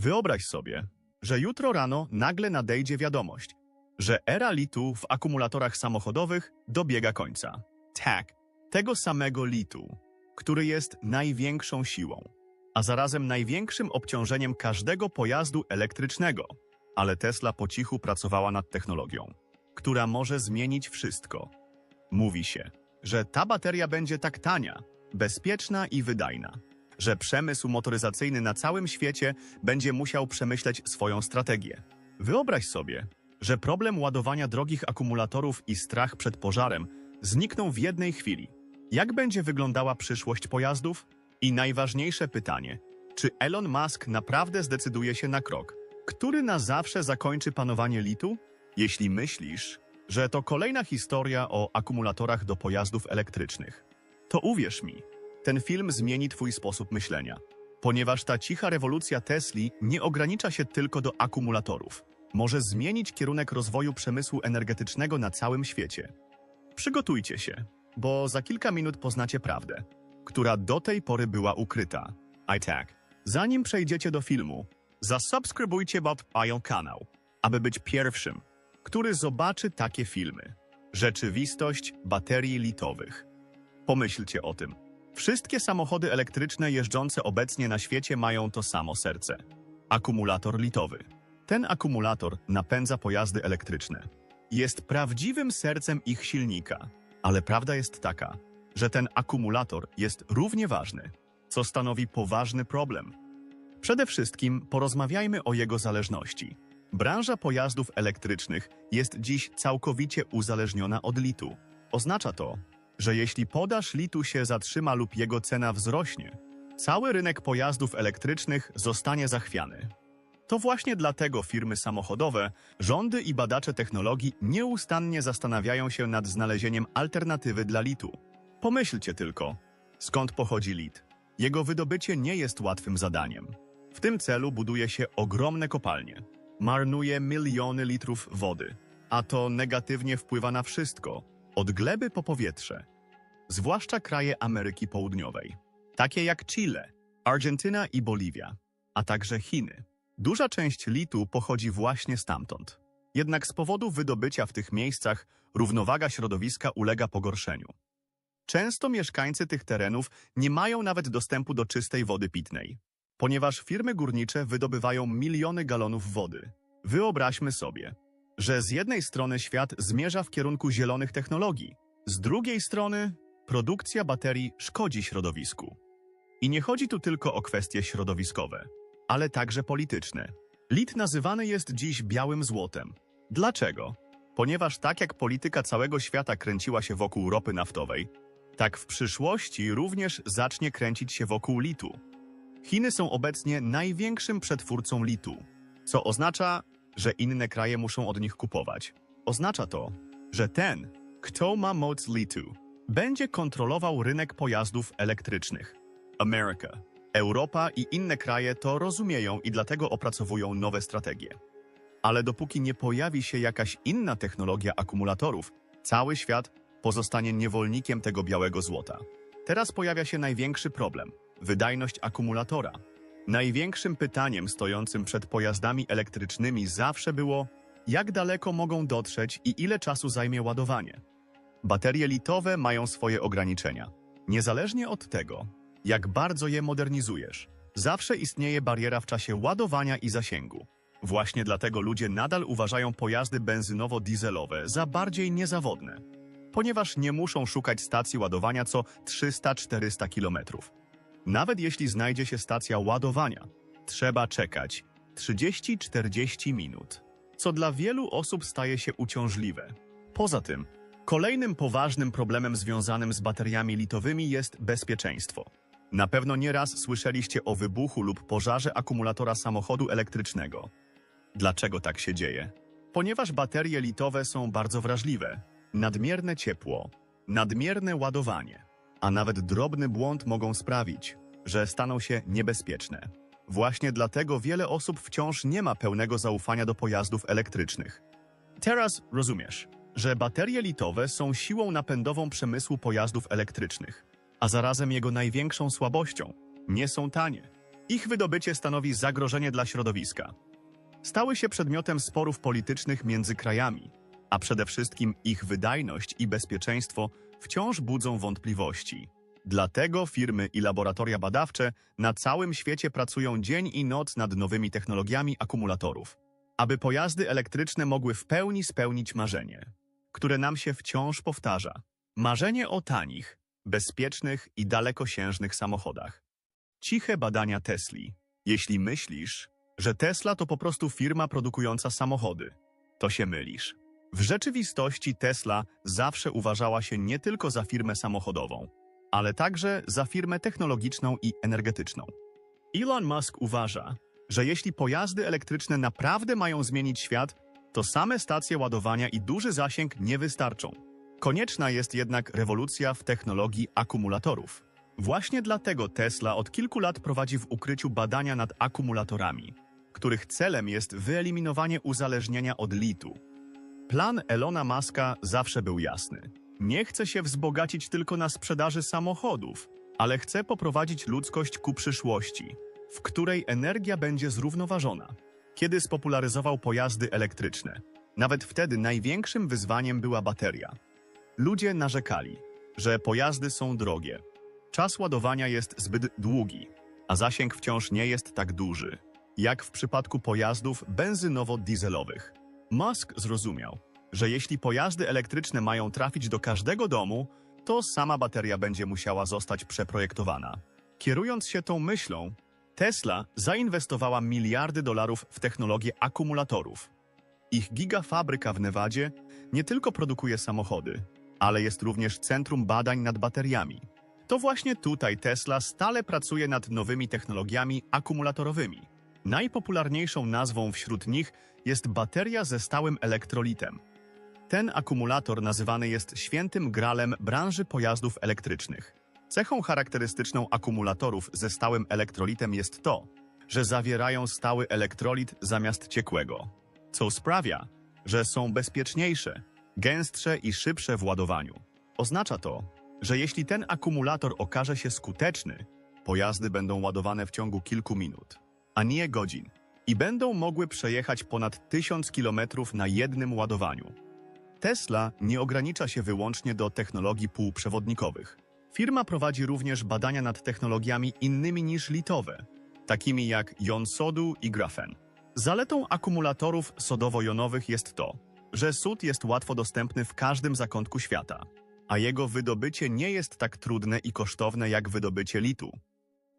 Wyobraź sobie, że jutro rano nagle nadejdzie wiadomość, że era litu w akumulatorach samochodowych dobiega końca. Tak, tego samego litu, który jest największą siłą, a zarazem największym obciążeniem każdego pojazdu elektrycznego. Ale Tesla po cichu pracowała nad technologią, która może zmienić wszystko. Mówi się, że ta bateria będzie tak tania, bezpieczna i wydajna, że przemysł motoryzacyjny na całym świecie będzie musiał przemyśleć swoją strategię. Wyobraź sobie, że problem ładowania drogich akumulatorów i strach przed pożarem znikną w jednej chwili. Jak będzie wyglądała przyszłość pojazdów? I najważniejsze pytanie, czy Elon Musk naprawdę zdecyduje się na krok, który na zawsze zakończy panowanie litu? Jeśli myślisz, że to kolejna historia o akumulatorach do pojazdów elektrycznych, to uwierz mi, ten film zmieni Twój sposób myślenia, ponieważ ta cicha rewolucja Tesli nie ogranicza się tylko do akumulatorów. Może zmienić kierunek rozwoju przemysłu energetycznego na całym świecie. Przygotujcie się, bo za kilka minut poznacie prawdę, która do tej pory była ukryta. I tak, zanim przejdziecie do filmu, zasubskrybujcie Bob kanał, aby być pierwszym, który zobaczy takie filmy. Rzeczywistość baterii litowych. Pomyślcie o tym. Wszystkie samochody elektryczne jeżdżące obecnie na świecie mają to samo serce. Akumulator litowy. Ten akumulator napędza pojazdy elektryczne. Jest prawdziwym sercem ich silnika. Ale prawda jest taka, że ten akumulator jest równie ważny, co stanowi poważny problem. Przede wszystkim porozmawiajmy o jego zależności. Branża pojazdów elektrycznych jest dziś całkowicie uzależniona od litu. Oznacza to, że jeśli podaż litu się zatrzyma lub jego cena wzrośnie, cały rynek pojazdów elektrycznych zostanie zachwiany. To właśnie dlatego firmy samochodowe, rządy i badacze technologii nieustannie zastanawiają się nad znalezieniem alternatywy dla litu. Pomyślcie tylko, skąd pochodzi lit. Jego wydobycie nie jest łatwym zadaniem. W tym celu buduje się ogromne kopalnie. Marnuje miliony litrów wody, a to negatywnie wpływa na wszystko, od gleby po powietrze. Zwłaszcza kraje Ameryki Południowej, takie jak Chile, Argentyna i Boliwia, a także Chiny. Duża część litu pochodzi właśnie stamtąd. Jednak z powodu wydobycia w tych miejscach równowaga środowiska ulega pogorszeniu. Często mieszkańcy tych terenów nie mają nawet dostępu do czystej wody pitnej, ponieważ firmy górnicze wydobywają miliony galonów wody. Wyobraźmy sobie, że z jednej strony świat zmierza w kierunku zielonych technologii, z drugiej strony produkcja baterii szkodzi środowisku. I nie chodzi tu tylko o kwestie środowiskowe, ale także polityczne. Lit nazywany jest dziś białym złotem. Dlaczego? Ponieważ tak jak polityka całego świata kręciła się wokół ropy naftowej, tak w przyszłości również zacznie kręcić się wokół litu. Chiny są obecnie największym przetwórcą litu, co oznacza, że inne kraje muszą od nich kupować. Oznacza to, że ten, kto ma moc litu, będzie kontrolował rynek pojazdów elektrycznych. Ameryka, Europa i inne kraje to rozumieją i dlatego opracowują nowe strategie. Ale dopóki nie pojawi się jakaś inna technologia akumulatorów, cały świat pozostanie niewolnikiem tego białego złota. Teraz pojawia się największy problem wydajność akumulatora. Największym pytaniem stojącym przed pojazdami elektrycznymi zawsze było, jak daleko mogą dotrzeć i ile czasu zajmie ładowanie. Baterie litowe mają swoje ograniczenia. Niezależnie od tego, jak bardzo je modernizujesz, zawsze istnieje bariera w czasie ładowania i zasięgu. Właśnie dlatego ludzie nadal uważają pojazdy benzynowo-dieselowe za bardziej niezawodne, ponieważ nie muszą szukać stacji ładowania co 300-400 km. Nawet jeśli znajdzie się stacja ładowania, trzeba czekać 30-40 minut, co dla wielu osób staje się uciążliwe. Poza tym, kolejnym poważnym problemem związanym z bateriami litowymi jest bezpieczeństwo. Na pewno nieraz słyszeliście o wybuchu lub pożarze akumulatora samochodu elektrycznego. Dlaczego tak się dzieje? Ponieważ baterie litowe są bardzo wrażliwe. Nadmierne ciepło, nadmierne ładowanie, a nawet drobny błąd mogą sprawić, że staną się niebezpieczne. Właśnie dlatego wiele osób wciąż nie ma pełnego zaufania do pojazdów elektrycznych. Teraz rozumiesz, że baterie litowe są siłą napędową przemysłu pojazdów elektrycznych, a zarazem jego największą słabością. Nie są tanie. Ich wydobycie stanowi zagrożenie dla środowiska. Stały się przedmiotem sporów politycznych między krajami, a przede wszystkim ich wydajność i bezpieczeństwo wciąż budzą wątpliwości. Dlatego firmy i laboratoria badawcze na całym świecie pracują dzień i noc nad nowymi technologiami akumulatorów, aby pojazdy elektryczne mogły w pełni spełnić marzenie, które nam się wciąż powtarza. Marzenie o tanich, bezpiecznych i dalekosiężnych samochodach. Ciche badania Tesli. Jeśli myślisz, że Tesla to po prostu firma produkująca samochody, to się mylisz. W rzeczywistości Tesla zawsze uważała się nie tylko za firmę samochodową, ale także za firmę technologiczną i energetyczną. Elon Musk uważa, że jeśli pojazdy elektryczne naprawdę mają zmienić świat, to same stacje ładowania i duży zasięg nie wystarczą. Konieczna jest jednak rewolucja w technologii akumulatorów. Właśnie dlatego Tesla od kilku lat prowadzi w ukryciu badania nad akumulatorami, których celem jest wyeliminowanie uzależnienia od litu. Plan Elona Muska zawsze był jasny. Nie chce się wzbogacić tylko na sprzedaży samochodów, ale chce poprowadzić ludzkość ku przyszłości, w której energia będzie zrównoważona. Kiedy spopularyzował pojazdy elektryczne, nawet wtedy największym wyzwaniem była bateria. Ludzie narzekali, że pojazdy są drogie. Czas ładowania jest zbyt długi, a zasięg wciąż nie jest tak duży, jak w przypadku pojazdów benzynowo-dieselowych. Musk zrozumiał, że jeśli pojazdy elektryczne mają trafić do każdego domu, to sama bateria będzie musiała zostać przeprojektowana. Kierując się tą myślą, Tesla zainwestowała miliardy dolarów w technologię akumulatorów. Ich gigafabryka w Nevadzie nie tylko produkuje samochody, ale jest również centrum badań nad bateriami. To właśnie tutaj Tesla stale pracuje nad nowymi technologiami akumulatorowymi. Najpopularniejszą nazwą wśród nich jest bateria ze stałym elektrolitem. Ten akumulator nazywany jest świętym gralem branży pojazdów elektrycznych. Cechą charakterystyczną akumulatorów ze stałym elektrolitem jest to, że zawierają stały elektrolit zamiast ciekłego, co sprawia, że są bezpieczniejsze, gęstsze i szybsze w ładowaniu. Oznacza to, że jeśli ten akumulator okaże się skuteczny, pojazdy będą ładowane w ciągu kilku minut, a nie godzin, i będą mogły przejechać ponad 1000 km na jednym ładowaniu. Tesla nie ogranicza się wyłącznie do technologii półprzewodnikowych. Firma prowadzi również badania nad technologiami innymi niż litowe, takimi jak jon sodu i grafen. Zaletą akumulatorów sodowo-jonowych jest to, że sód jest łatwo dostępny w każdym zakątku świata, a jego wydobycie nie jest tak trudne i kosztowne jak wydobycie litu.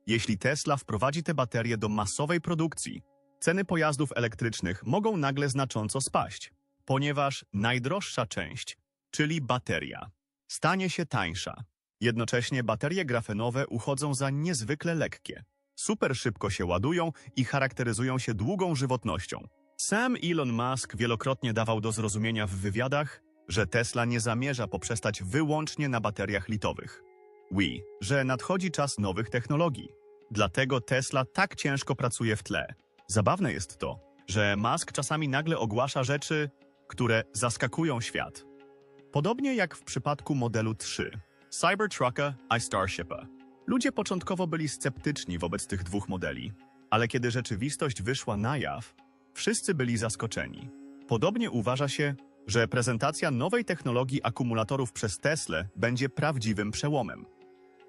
Jeśli Tesla wprowadzi te baterie do masowej produkcji, ceny pojazdów elektrycznych mogą nagle znacząco spaść, ponieważ najdroższa część, czyli bateria, stanie się tańsza. Jednocześnie baterie grafenowe uchodzą za niezwykle lekkie. Super szybko się ładują i charakteryzują się długą żywotnością. Sam Elon Musk wielokrotnie dawał do zrozumienia w wywiadach, że Tesla nie zamierza poprzestać wyłącznie na bateriach litowych. Wi, że nadchodzi czas nowych technologii. Dlatego Tesla tak ciężko pracuje w tle. Zabawne jest to, że Musk czasami nagle ogłasza rzeczy, które zaskakują świat. Podobnie jak w przypadku modelu 3, Cybertrucka i Starshipa. Ludzie początkowo byli sceptyczni wobec tych dwóch modeli, ale kiedy rzeczywistość wyszła na jaw, wszyscy byli zaskoczeni. Podobnie uważa się, że prezentacja nowej technologii akumulatorów przez Tesla będzie prawdziwym przełomem.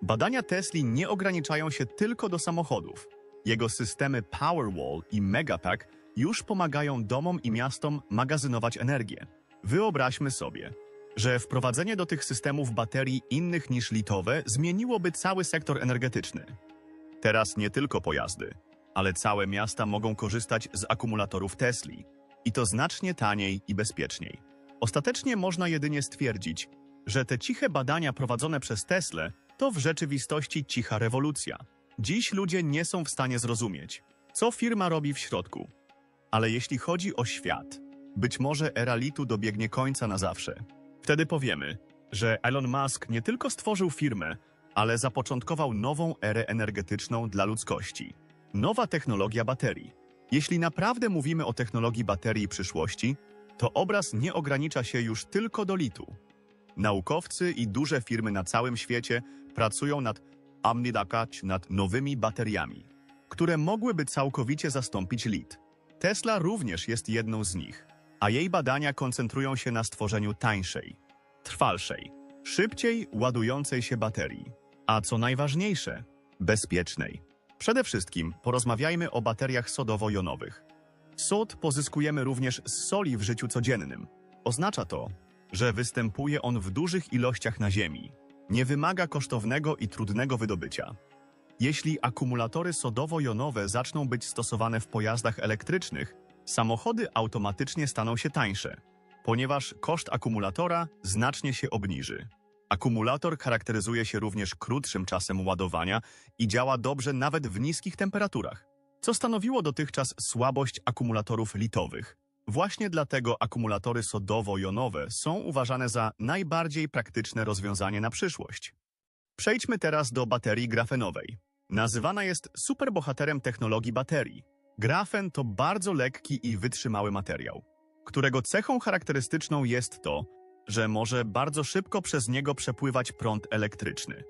Badania Tesli nie ograniczają się tylko do samochodów. Jego systemy Powerwall i Megapack już pomagają domom i miastom magazynować energię. Wyobraźmy sobie, że wprowadzenie do tych systemów baterii innych niż litowe zmieniłoby cały sektor energetyczny. Teraz nie tylko pojazdy, ale całe miasta mogą korzystać z akumulatorów Tesli i to znacznie taniej i bezpieczniej. Ostatecznie można jedynie stwierdzić, że te ciche badania prowadzone przez Tesla to w rzeczywistości cicha rewolucja. Dziś ludzie nie są w stanie zrozumieć, co firma robi w środku. Ale jeśli chodzi o świat, być może era litu dobiegnie końca na zawsze. Wtedy powiemy, że Elon Musk nie tylko stworzył firmę, ale zapoczątkował nową erę energetyczną dla ludzkości. Nowa technologia baterii. Jeśli naprawdę mówimy o technologii baterii przyszłości, to obraz nie ogranicza się już tylko do litu. Naukowcy i duże firmy na całym świecie pracują nad amnidakać nad nowymi bateriami, które mogłyby całkowicie zastąpić lit. Tesla również jest jedną z nich, a jej badania koncentrują się na stworzeniu tańszej, trwalszej, szybciej ładującej się baterii, a co najważniejsze, bezpiecznej. Przede wszystkim porozmawiajmy o bateriach sodowo-jonowych. Sód pozyskujemy również z soli w życiu codziennym. Oznacza to, że występuje on w dużych ilościach na Ziemi. Nie wymaga kosztownego i trudnego wydobycia. Jeśli akumulatory sodowo-jonowe zaczną być stosowane w pojazdach elektrycznych, samochody automatycznie staną się tańsze, ponieważ koszt akumulatora znacznie się obniży. Akumulator charakteryzuje się również krótszym czasem ładowania i działa dobrze nawet w niskich temperaturach, co stanowiło dotychczas słabość akumulatorów litowych. Właśnie dlatego akumulatory sodowo-jonowe są uważane za najbardziej praktyczne rozwiązanie na przyszłość. Przejdźmy teraz do baterii grafenowej. Nazywana jest superbohaterem technologii baterii. Grafen to bardzo lekki i wytrzymały materiał, którego cechą charakterystyczną jest to, że może bardzo szybko przez niego przepływać prąd elektryczny.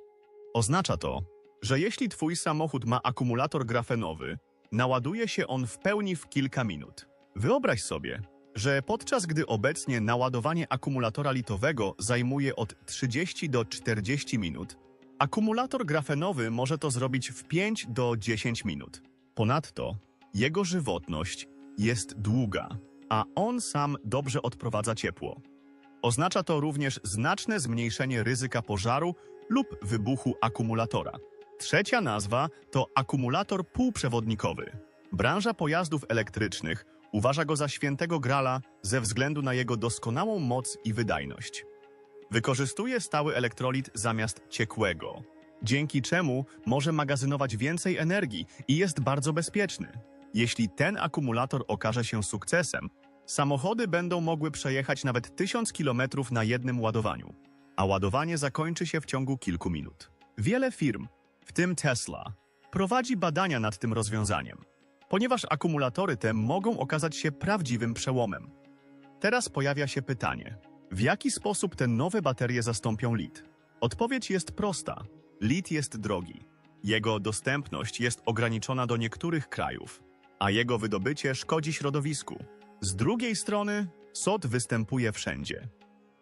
Oznacza to, że jeśli twój samochód ma akumulator grafenowy, naładuje się on w pełni w kilka minut. Wyobraź sobie, że podczas gdy obecnie naładowanie akumulatora litowego zajmuje od 30 do 40 minut, akumulator grafenowy może to zrobić w 5 do 10 minut. Ponadto jego żywotność jest długa, a on sam dobrze odprowadza ciepło. Oznacza to również znaczne zmniejszenie ryzyka pożaru lub wybuchu akumulatora. Trzecia nazwa to akumulator półprzewodnikowy. Branża pojazdów elektrycznych uważa go za świętego grala ze względu na jego doskonałą moc i wydajność. Wykorzystuje stały elektrolit zamiast ciekłego, dzięki czemu może magazynować więcej energii i jest bardzo bezpieczny. Jeśli ten akumulator okaże się sukcesem, samochody będą mogły przejechać nawet 1000 km na jednym ładowaniu, a ładowanie zakończy się w ciągu kilku minut. Wiele firm, w tym Tesla, prowadzi badania nad tym rozwiązaniem, ponieważ akumulatory te mogą okazać się prawdziwym przełomem. Teraz pojawia się pytanie, w jaki sposób te nowe baterie zastąpią lit? Odpowiedź jest prosta. Lit jest drogi. Jego dostępność jest ograniczona do niektórych krajów, a jego wydobycie szkodzi środowisku. Z drugiej strony, sod występuje wszędzie.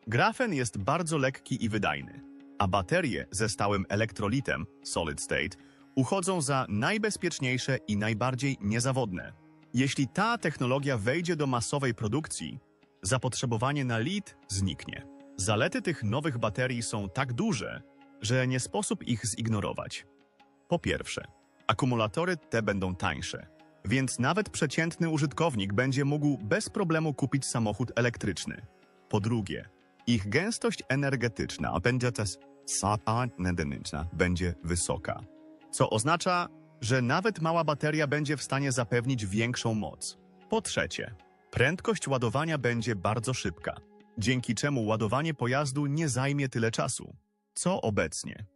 Grafen jest bardzo lekki i wydajny, a baterie ze stałym elektrolitem, solid state, uchodzą za najbezpieczniejsze i najbardziej niezawodne. Jeśli ta technologia wejdzie do masowej produkcji, zapotrzebowanie na lit zniknie. Zalety tych nowych baterii są tak duże, że nie sposób ich zignorować. Po pierwsze, akumulatory te będą tańsze, więc nawet przeciętny użytkownik będzie mógł bez problemu kupić samochód elektryczny. Po drugie, ich gęstość energetyczna będzie też będzie wysoka, co oznacza, że nawet mała bateria będzie w stanie zapewnić większą moc. Po trzecie, prędkość ładowania będzie bardzo szybka, dzięki czemu ładowanie pojazdu nie zajmie tyle czasu, co obecnie.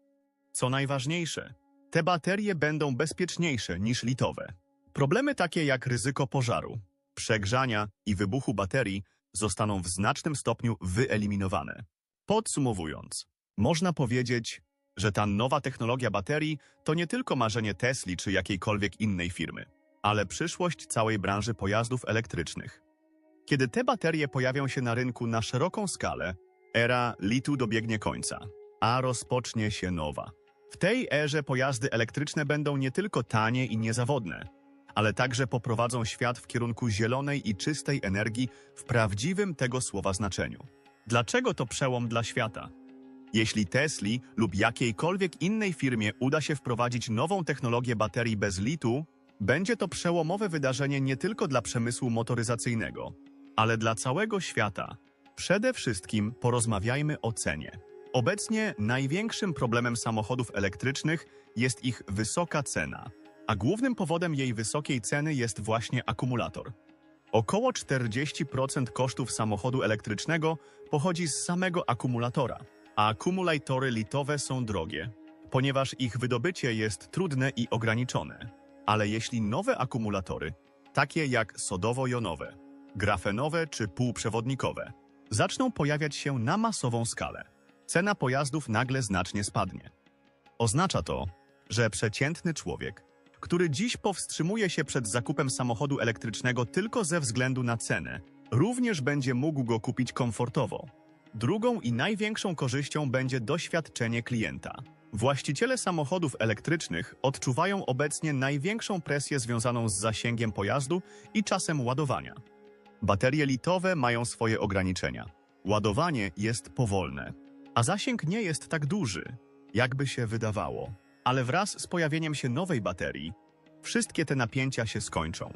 Co najważniejsze, te baterie będą bezpieczniejsze niż litowe. Problemy takie jak ryzyko pożaru, przegrzania i wybuchu baterii zostaną w znacznym stopniu wyeliminowane. Podsumowując, można powiedzieć, że ta nowa technologia baterii to nie tylko marzenie Tesli czy jakiejkolwiek innej firmy, ale przyszłość całej branży pojazdów elektrycznych. Kiedy te baterie pojawią się na rynku na szeroką skalę, era litu dobiegnie końca, a rozpocznie się nowa. W tej erze pojazdy elektryczne będą nie tylko tanie i niezawodne, ale także poprowadzą świat w kierunku zielonej i czystej energii w prawdziwym tego słowa znaczeniu. Dlaczego to przełom dla świata? Jeśli Tesli lub jakiejkolwiek innej firmie uda się wprowadzić nową technologię baterii bez litu, będzie to przełomowe wydarzenie nie tylko dla przemysłu motoryzacyjnego, ale dla całego świata. Przede wszystkim porozmawiajmy o cenie. Obecnie największym problemem samochodów elektrycznych jest ich wysoka cena, a głównym powodem jej wysokiej ceny jest właśnie akumulator. Około 40% kosztów samochodu elektrycznego pochodzi z samego akumulatora, a akumulatory litowe są drogie, ponieważ ich wydobycie jest trudne i ograniczone. Ale jeśli nowe akumulatory, takie jak sodowo-jonowe, grafenowe czy półprzewodnikowe, zaczną pojawiać się na masową skalę, cena pojazdów nagle znacznie spadnie. Oznacza to, że przeciętny człowiek, który dziś powstrzymuje się przed zakupem samochodu elektrycznego tylko ze względu na cenę, również będzie mógł go kupić komfortowo. Drugą i największą korzyścią będzie doświadczenie klienta. Właściciele samochodów elektrycznych odczuwają obecnie największą presję związaną z zasięgiem pojazdu i czasem ładowania. Baterie litowe mają swoje ograniczenia. Ładowanie jest powolne, a zasięg nie jest tak duży, jakby się wydawało. Ale wraz z pojawieniem się nowej baterii, wszystkie te napięcia się skończą.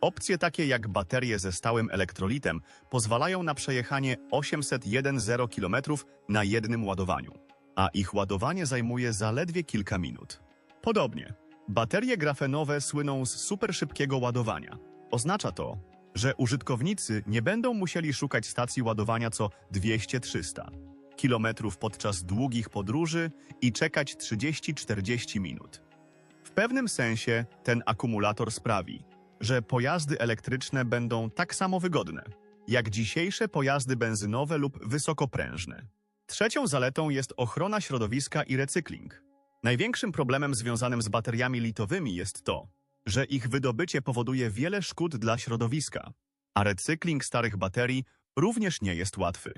Opcje takie jak baterie ze stałym elektrolitem pozwalają na przejechanie 801,0 km na jednym ładowaniu, a ich ładowanie zajmuje zaledwie kilka minut. Podobnie, baterie grafenowe słyną z superszybkiego ładowania. Oznacza to, że użytkownicy nie będą musieli szukać stacji ładowania co 200-300 kilometrów podczas długich podróży i czekać 30-40 minut. W pewnym sensie ten akumulator sprawi, że pojazdy elektryczne będą tak samo wygodne, jak dzisiejsze pojazdy benzynowe lub wysokoprężne. Trzecią zaletą jest ochrona środowiska i recykling. Największym problemem związanym z bateriami litowymi jest to, że ich wydobycie powoduje wiele szkód dla środowiska, a recykling starych baterii również nie jest łatwy.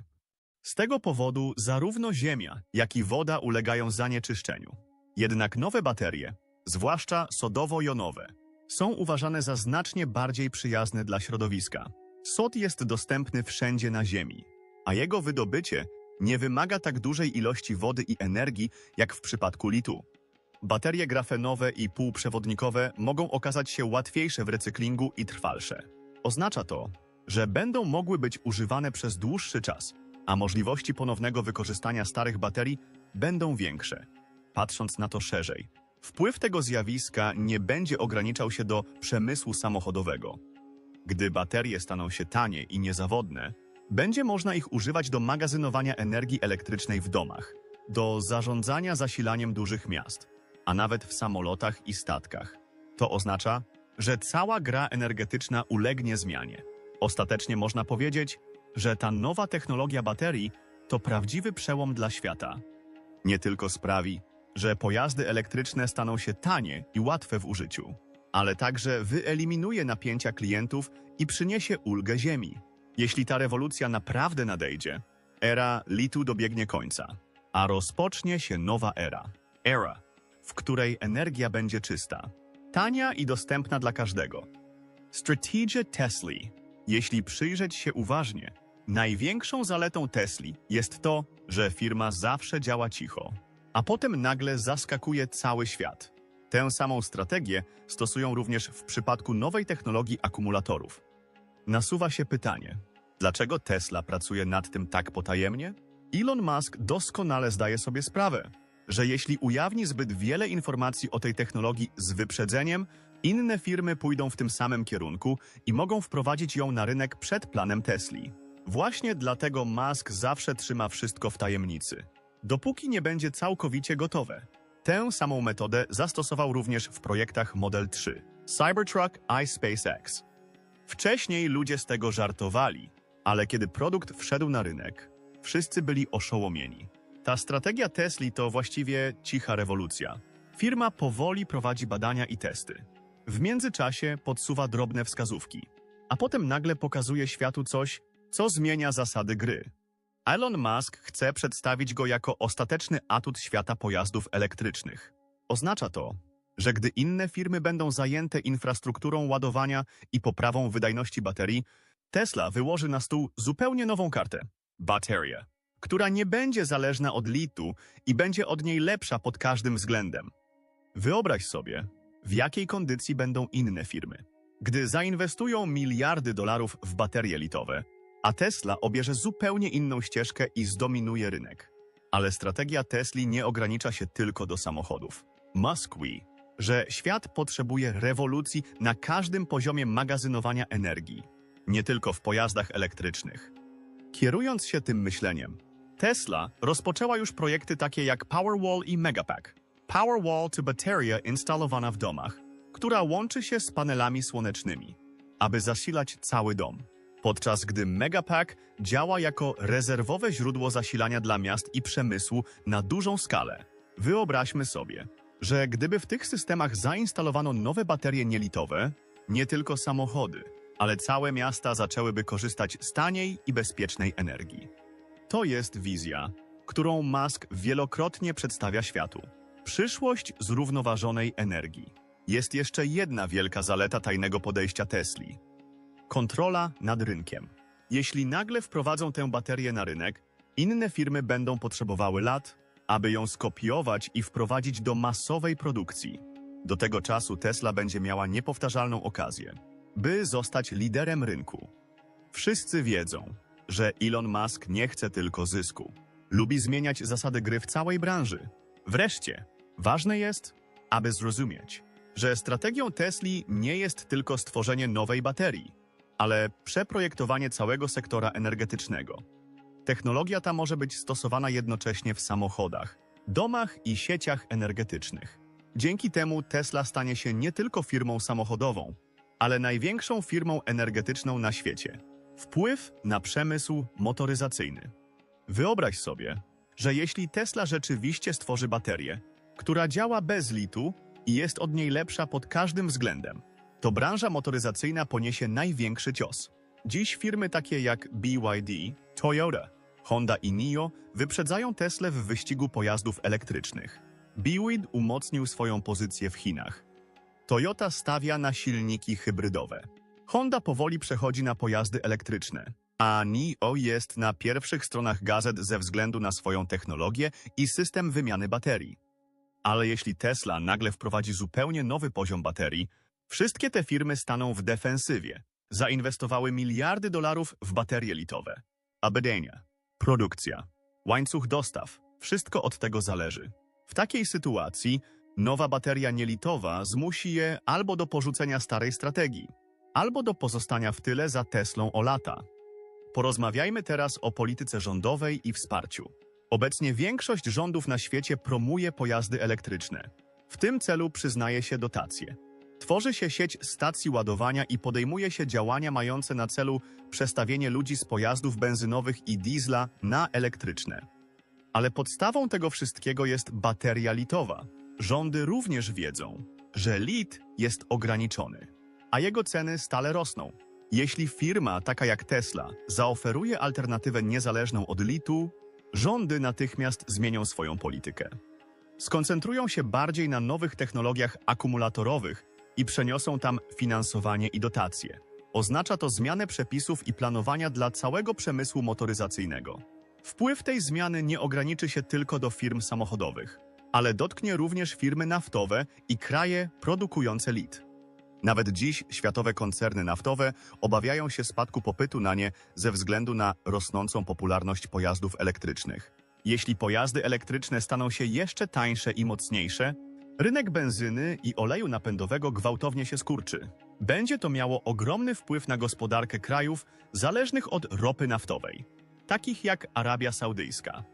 Z tego powodu zarówno ziemia, jak i woda ulegają zanieczyszczeniu. Jednak nowe baterie, zwłaszcza sodowo-jonowe, są uważane za znacznie bardziej przyjazne dla środowiska. Sod jest dostępny wszędzie na Ziemi, a jego wydobycie nie wymaga tak dużej ilości wody i energii jak w przypadku litu. Baterie grafenowe i półprzewodnikowe mogą okazać się łatwiejsze w recyklingu i trwalsze. Oznacza to, że będą mogły być używane przez dłuższy czas, a możliwości ponownego wykorzystania starych baterii będą większe. Patrząc na to szerzej, wpływ tego zjawiska nie będzie ograniczał się do przemysłu samochodowego. Gdy baterie staną się tanie i niezawodne, będzie można ich używać do magazynowania energii elektrycznej w domach, do zarządzania zasilaniem dużych miast, a nawet w samolotach i statkach. To oznacza, że cała gra energetyczna ulegnie zmianie. Ostatecznie można powiedzieć, że ta nowa technologia baterii to prawdziwy przełom dla świata. Nie tylko sprawi, że pojazdy elektryczne staną się tanie i łatwe w użyciu, ale także wyeliminuje napięcia klientów i przyniesie ulgę ziemi. Jeśli ta rewolucja naprawdę nadejdzie, era litu dobiegnie końca, a rozpocznie się nowa era. Era, w której energia będzie czysta, tania i dostępna dla każdego. Strategia Tesla. Jeśli przyjrzeć się uważnie, największą zaletą Tesli jest to, że firma zawsze działa cicho, a potem nagle zaskakuje cały świat. Tę samą strategię stosują również w przypadku nowej technologii akumulatorów. Nasuwa się pytanie, dlaczego Tesla pracuje nad tym tak potajemnie? Elon Musk doskonale zdaje sobie sprawę, że jeśli ujawni zbyt wiele informacji o tej technologii z wyprzedzeniem, inne firmy pójdą w tym samym kierunku i mogą wprowadzić ją na rynek przed planem Tesli. Właśnie dlatego Musk zawsze trzyma wszystko w tajemnicy, dopóki nie będzie całkowicie gotowe. Tę samą metodę zastosował również w projektach Model 3, Cybertruck i SpaceX. Wcześniej ludzie z tego żartowali, ale kiedy produkt wszedł na rynek, wszyscy byli oszołomieni. Ta strategia Tesli to właściwie cicha rewolucja. Firma powoli prowadzi badania i testy. W międzyczasie podsuwa drobne wskazówki, a potem nagle pokazuje światu coś, co zmienia zasady gry. Elon Musk chce przedstawić go jako ostateczny atut świata pojazdów elektrycznych. Oznacza to, że gdy inne firmy będą zajęte infrastrukturą ładowania i poprawą wydajności baterii, Tesla wyłoży na stół zupełnie nową kartę bateria, która nie będzie zależna od litu i będzie od niej lepsza pod każdym względem. Wyobraź sobie, w jakiej kondycji będą inne firmy, gdy zainwestują miliardy dolarów w baterie litowe, a Tesla obierze zupełnie inną ścieżkę i zdominuje rynek. Ale strategia Tesli nie ogranicza się tylko do samochodów. Musk wie, że świat potrzebuje rewolucji na każdym poziomie magazynowania energii, nie tylko w pojazdach elektrycznych. Kierując się tym myśleniem, Tesla rozpoczęła już projekty takie jak Powerwall i Megapack. Powerwall to bateria instalowana w domach, która łączy się z panelami słonecznymi, aby zasilać cały dom. Podczas gdy Megapack działa jako rezerwowe źródło zasilania dla miast i przemysłu na dużą skalę. Wyobraźmy sobie, że gdyby w tych systemach zainstalowano nowe baterie nielitowe, nie tylko samochody, ale całe miasta zaczęłyby korzystać z taniej i bezpiecznej energii. To jest wizja, którą Musk wielokrotnie przedstawia światu. Przyszłość zrównoważonej energii. Jest jeszcze jedna wielka zaleta tajnego podejścia Tesli. Kontrola nad rynkiem. Jeśli nagle wprowadzą tę baterię na rynek, inne firmy będą potrzebowały lat, aby ją skopiować i wprowadzić do masowej produkcji. Do tego czasu Tesla będzie miała niepowtarzalną okazję, by zostać liderem rynku. Wszyscy wiedzą, że Elon Musk nie chce tylko zysku. Lubi zmieniać zasady gry w całej branży. Wreszcie, ważne jest, aby zrozumieć, że strategią Tesli nie jest tylko stworzenie nowej baterii, ale przeprojektowanie całego sektora energetycznego. Technologia ta może być stosowana jednocześnie w samochodach, domach i sieciach energetycznych. Dzięki temu Tesla stanie się nie tylko firmą samochodową, ale największą firmą energetyczną na świecie. Wpływ na przemysł motoryzacyjny. Wyobraź sobie, że jeśli Tesla rzeczywiście stworzy baterię, która działa bez litu i jest od niej lepsza pod każdym względem, to branża motoryzacyjna poniesie największy cios. Dziś firmy takie jak BYD, Toyota, Honda i NIO wyprzedzają Tesla w wyścigu pojazdów elektrycznych. BYD umocnił swoją pozycję w Chinach. Toyota stawia na silniki hybrydowe. Honda powoli przechodzi na pojazdy elektryczne, a NIO jest na pierwszych stronach gazet ze względu na swoją technologię i system wymiany baterii. Ale jeśli Tesla nagle wprowadzi zupełnie nowy poziom baterii, wszystkie te firmy staną w defensywie. Zainwestowały miliardy dolarów w baterie litowe. Abedenia, produkcja, łańcuch dostaw, wszystko od tego zależy. W takiej sytuacji nowa bateria nielitowa zmusi je albo do porzucenia starej strategii, albo do pozostania w tyle za Teslą o lata. Porozmawiajmy teraz o polityce rządowej i wsparciu. Obecnie większość rządów na świecie promuje pojazdy elektryczne. W tym celu przyznaje się dotacje. Tworzy się sieć stacji ładowania i podejmuje się działania mające na celu przestawienie ludzi z pojazdów benzynowych i diesla na elektryczne. Ale podstawą tego wszystkiego jest bateria litowa. Rządy również wiedzą, że lit jest ograniczony, a jego ceny stale rosną. Jeśli firma taka jak Tesla zaoferuje alternatywę niezależną od litu, rządy natychmiast zmienią swoją politykę. Skoncentrują się bardziej na nowych technologiach akumulatorowych i przeniosą tam finansowanie i dotacje. Oznacza to zmianę przepisów i planowania dla całego przemysłu motoryzacyjnego. Wpływ tej zmiany nie ograniczy się tylko do firm samochodowych, ale dotknie również firmy naftowe i kraje produkujące lit. Nawet dziś światowe koncerny naftowe obawiają się spadku popytu na nie ze względu na rosnącą popularność pojazdów elektrycznych. Jeśli pojazdy elektryczne staną się jeszcze tańsze i mocniejsze, rynek benzyny i oleju napędowego gwałtownie się skurczy. Będzie to miało ogromny wpływ na gospodarkę krajów zależnych od ropy naftowej, takich jak Arabia Saudyjska.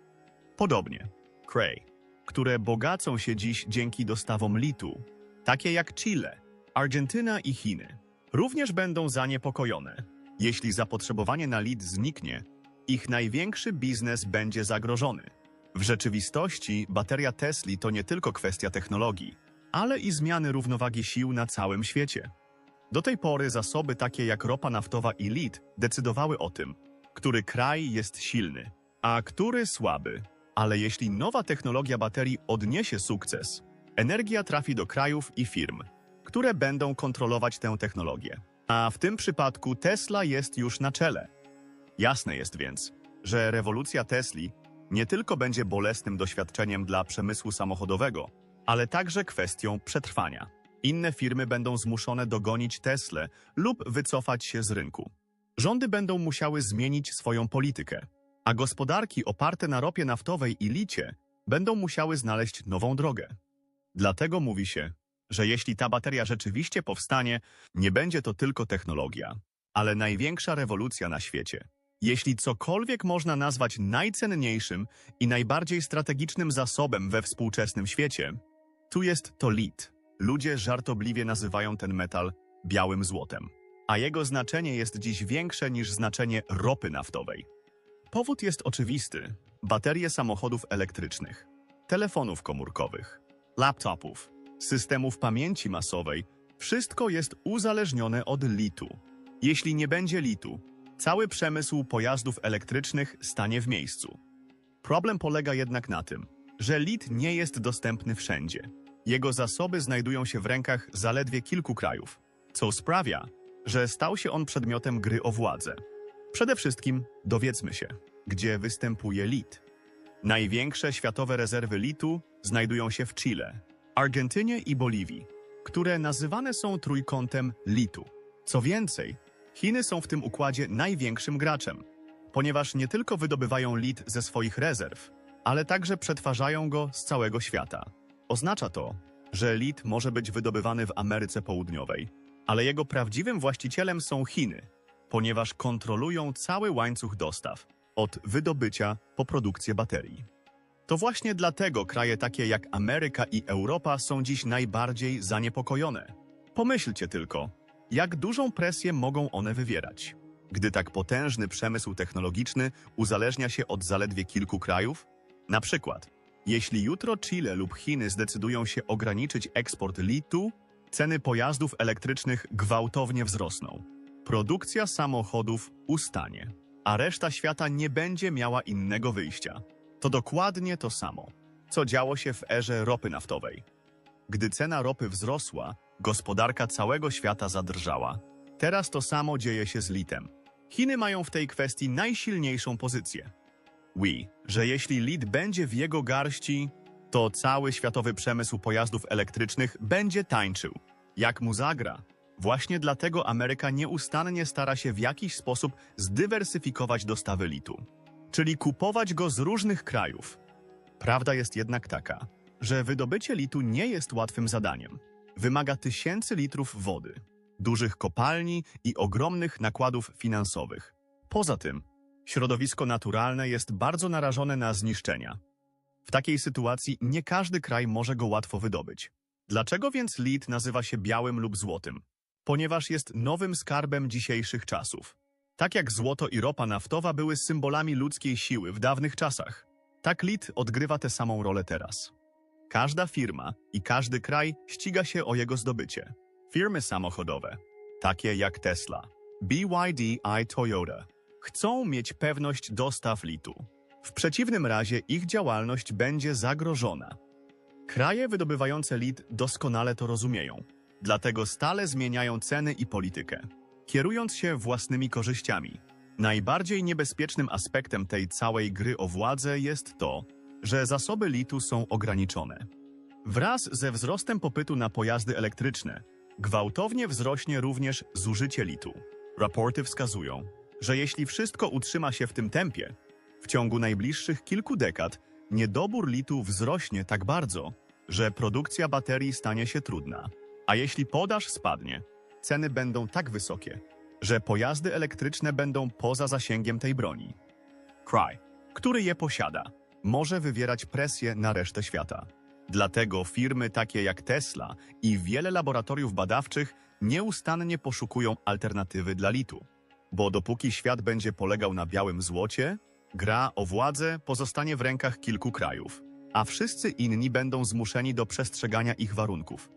Podobnie, Cray, które bogacą się dziś dzięki dostawom litu, takie jak Chile, Argentyna i Chiny, również będą zaniepokojone. Jeśli zapotrzebowanie na lit zniknie, ich największy biznes będzie zagrożony. W rzeczywistości bateria Tesli to nie tylko kwestia technologii, ale i zmiany równowagi sił na całym świecie. Do tej pory zasoby takie jak ropa naftowa i lit decydowały o tym, który kraj jest silny, a który słaby. Ale jeśli nowa technologia baterii odniesie sukces, energia trafi do krajów i firm, które będą kontrolować tę technologię. A w tym przypadku Tesla jest już na czele. Jasne jest więc, że rewolucja Tesli nie tylko będzie bolesnym doświadczeniem dla przemysłu samochodowego, ale także kwestią przetrwania. Inne firmy będą zmuszone dogonić Teslę lub wycofać się z rynku. Rządy będą musiały zmienić swoją politykę, a gospodarki oparte na ropie naftowej i licie będą musiały znaleźć nową drogę. Dlatego mówi się, że jeśli ta bateria rzeczywiście powstanie, nie będzie to tylko technologia, ale największa rewolucja na świecie. Jeśli cokolwiek można nazwać najcenniejszym i najbardziej strategicznym zasobem we współczesnym świecie, tu jest to lit. Ludzie żartobliwie nazywają ten metal białym złotem, a jego znaczenie jest dziś większe niż znaczenie ropy naftowej. Powód jest oczywisty. Baterie samochodów elektrycznych, telefonów komórkowych, laptopów, systemów pamięci masowej, wszystko jest uzależnione od litu. Jeśli nie będzie litu, cały przemysł pojazdów elektrycznych stanie w miejscu. Problem polega jednak na tym, że lit nie jest dostępny wszędzie. Jego zasoby znajdują się w rękach zaledwie kilku krajów, co sprawia, że stał się on przedmiotem gry o władzę. Przede wszystkim dowiedzmy się, gdzie występuje lit. Największe światowe rezerwy litu znajdują się w Chile, Argentynie i Boliwii, które nazywane są trójkątem litu. Co więcej, Chiny są w tym układzie największym graczem, ponieważ nie tylko wydobywają lit ze swoich rezerw, ale także przetwarzają go z całego świata. Oznacza to, że lit może być wydobywany w Ameryce Południowej, ale jego prawdziwym właścicielem są Chiny, ponieważ kontrolują cały łańcuch dostaw, od wydobycia po produkcję baterii. To właśnie dlatego kraje takie jak Ameryka i Europa są dziś najbardziej zaniepokojone. Pomyślcie tylko, jak dużą presję mogą one wywierać. Gdy tak potężny przemysł technologiczny uzależnia się od zaledwie kilku krajów? Na przykład, jeśli jutro Chile lub Chiny zdecydują się ograniczyć eksport litu, ceny pojazdów elektrycznych gwałtownie wzrosną. Produkcja samochodów ustanie, a reszta świata nie będzie miała innego wyjścia. To dokładnie to samo, co działo się w erze ropy naftowej. Gdy cena ropy wzrosła, gospodarka całego świata zadrżała. Teraz to samo dzieje się z litem. Chiny mają w tej kwestii najsilniejszą pozycję. Wi, że jeśli lit będzie w jego garści, to cały światowy przemysł pojazdów elektrycznych będzie tańczył. Jak mu zagra? Właśnie dlatego Ameryka nieustannie stara się w jakiś sposób zdywersyfikować dostawy litu, czyli kupować go z różnych krajów. Prawda jest jednak taka, że wydobycie litu nie jest łatwym zadaniem. Wymaga tysięcy litrów wody, dużych kopalni i ogromnych nakładów finansowych. Poza tym, środowisko naturalne jest bardzo narażone na zniszczenia. W takiej sytuacji nie każdy kraj może go łatwo wydobyć. Dlaczego więc lit nazywa się białym lub złotym? Ponieważ jest nowym skarbem dzisiejszych czasów. Tak jak złoto i ropa naftowa były symbolami ludzkiej siły w dawnych czasach, tak lit odgrywa tę samą rolę teraz. Każda firma i każdy kraj ściga się o jego zdobycie. Firmy samochodowe, takie jak Tesla, BYD i Toyota, chcą mieć pewność dostaw litu. W przeciwnym razie ich działalność będzie zagrożona. Kraje wydobywające lit doskonale to rozumieją, dlatego stale zmieniają ceny i politykę, kierując się własnymi korzyściami. Najbardziej niebezpiecznym aspektem tej całej gry o władzę jest to, że zasoby litu są ograniczone. Wraz ze wzrostem popytu na pojazdy elektryczne, gwałtownie wzrośnie również zużycie litu. Raporty wskazują, że jeśli wszystko utrzyma się w tym tempie, w ciągu najbliższych kilku dekad niedobór litu wzrośnie tak bardzo, że produkcja baterii stanie się trudna. A jeśli podaż spadnie, ceny będą tak wysokie, że pojazdy elektryczne będą poza zasięgiem tej broni. Kraj, który je posiada, może wywierać presję na resztę świata. Dlatego firmy takie jak Tesla i wiele laboratoriów badawczych nieustannie poszukują alternatywy dla litu. Bo dopóki świat będzie polegał na białym złocie, gra o władzę pozostanie w rękach kilku krajów, a wszyscy inni będą zmuszeni do przestrzegania ich warunków.